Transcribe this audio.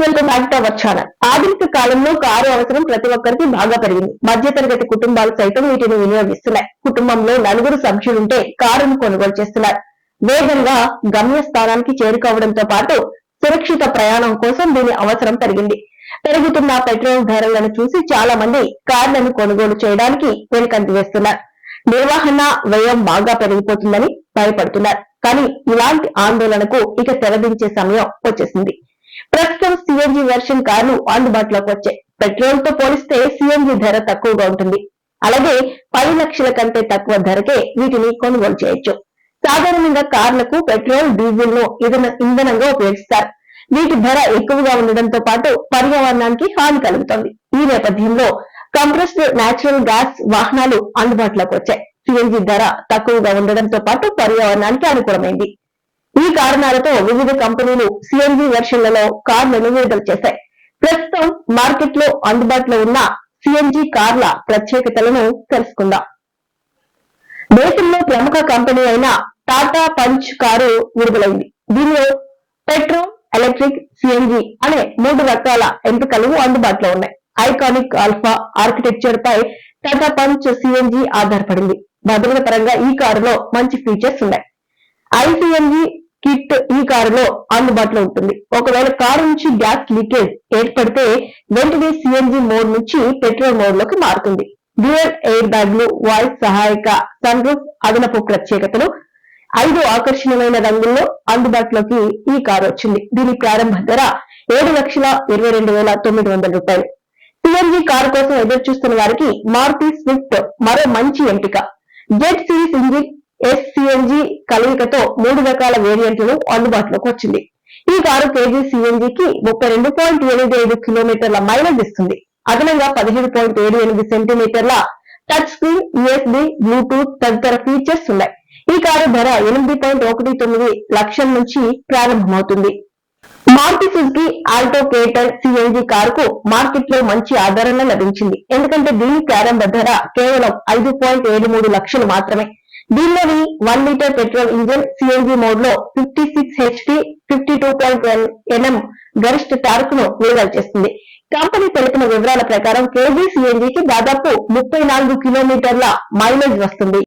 Welcome back to our channel ఆధునిక కాలంలో car అవసరం ప్రతి ఒక్కరికి బాగా పెరిగింది. మధ్యతరగతి కుటుంబాలు సైతం వీటిని వినియోగిస్తున్నాయి. కుటుంబంలో నలుగురు సభ్యులుంటే కారును కొనుగోలు చేస్తున్నారు. వేగంగా గమ్యస్థానానికి చేరుకోవడంతో పాటు సురక్షిత ప్రయాణం కోసం దీని అవసరం పెరిగింది. పెరుగుతున్న పెట్రోల్ ధరలను చూసి చాలా మంది కార్లను కొనుగోలు చేయడానికి వెనుకంది వేస్తున్నారు. నిర్వహణ వ్యయం బాగా పెరిగిపోతుందని భయపడుతున్నారు. కానీ ఇలాంటి ఆందోళనకు ఇక తెరదించే సమయం వచ్చేసింది. ప్రస్తుతం సిఎన్జి వెర్షన్ కార్లు అందుబాటులోకి వచ్చాయి. పెట్రోల్తో పోలిస్తే సిఎన్జి ధర తక్కువగా ఉంటుంది. అలాగే పది లక్షల కంటే తక్కువ ధరకే వీటిని కొనుగోలు చేయొచ్చు. సాధారణంగా కార్లకు పెట్రోల్ డీజిల్ను ఇంధనంగా ఉపయోగిస్తారు. వీటి ధర ఎక్కువగా ఉండడంతో పాటు పర్యావరణానికి హాని కలుగుతోంది. ఈ నేపథ్యంలో కంప్రెస్డ్ నేచురల్ గ్యాస్ వాహనాలు అందుబాటులోకి వచ్చాయి. సిఎన్జి ధర తక్కువగా ఉండడంతో పాటు పర్యావరణానికి అనుకూలమైంది. ఈ కారణాలతో వివిధ కంపెనీలు సిఎన్జి వెర్షన్లలో కార్లను విడుదల చేశాయి. ప్రస్తుతం మార్కెట్లో అందుబాటులో ఉన్న సిఎన్జి కార్ల ప్రత్యేకతలను తెలుసుకుందాం. దేశంలో ప్రముఖ కంపెనీ అయిన టాటా పంచ్ కారు విడుదలైంది. దీనిలో పెట్రోల్ ఎలక్ట్రిక్ సిఎన్జి అనే మూడు రకాల ఎంపికలు అందుబాటులో ఉన్నాయి. ఐకానిక్ ఆల్ఫా ఆర్కిటెక్చర్ పై టాటా పంచ్ సిఎన్జి ఆధారపడింది. భద్రత పరంగా ఈ కారులో మంచి ఫీచర్స్ ఉన్నాయి. ఐసిఎన్జి కిట్ ఈ కారులో అందుబాటులో ఉంటుంది. ఒకవేళ కారు నుంచి గ్యాస్ లీకేజ్ ఏర్పడితే వెంటనే సిఎన్జి మోడ్ నుంచి పెట్రోల్ మోడ్లోకి మారుతుంది. డ్యూయల్ ఎయిర్ బ్యాగ్లు వాయిస్ సహాయక సన్రూఫ్ అదనపు ప్రత్యేకతలు ఐదు ఆకర్షణీయమైన రంగుల్లో అందుబాటులోకి ఈ కారు వచ్చింది. దీని ప్రారంభ ధర ఏడు లక్షల ఇరవై రెండు వేల తొమ్మిది వందల రూపాయలు. సిఎన్జి కారు కోసం ఎదురు చూస్తున్న వారికి మారుతి స్విఫ్ట్ మరో మంచి ఎంపిక. జెట్ సిరీస్ ఇంజిన్ ఎస్సిఎన్జి కలయికతో మూడు రకాల వేరియంట్లను అందుబాటులోకి వచ్చింది. ఈ కారు కేజీ సిఎన్జి కి ముప్పై రెండు పాయింట్ ఎనిమిది ఐదు కిలోమీటర్ల మైలేజ్ ఇస్తుంది. అదనంగా పదిహేడు పాయింట్ ఏడు ఎనిమిది సెంటీమీటర్ల టచ్ స్క్రీన్ యుఎస్బి బ్లూటూత్ తదితర ఫీచర్స్ ఉన్నాయి. ఈ కారు ధర ఎనిమిది పాయింట్ ఒకటి తొమ్మిది లక్షల నుంచి ప్రారంభమవుతుంది. మారుతి సుజుకి ఆల్టో కేటర్ సిఎన్జి కారుకు మార్కెట్లో మంచి ఆదరణ లభించింది. ఎందుకంటే దీని ప్రారంభ ధర కేవలం ఐదు పాయింట్ ఏడు మూడు లక్షలు మాత్రమే. దీనిలోని one litre petrol engine CNG మోడ్లో fifty six HP fifty two point NM గరిష్ట టార్క్ను విడుదల చేస్తుంది. కంపెనీ తెలిపిన వివరాల ప్రకారం కేజీ సిఎన్జికి దాదాపు ముప్పై నాలుగు కిలోమీటర్ల మైలేజ్ వస్తుంది.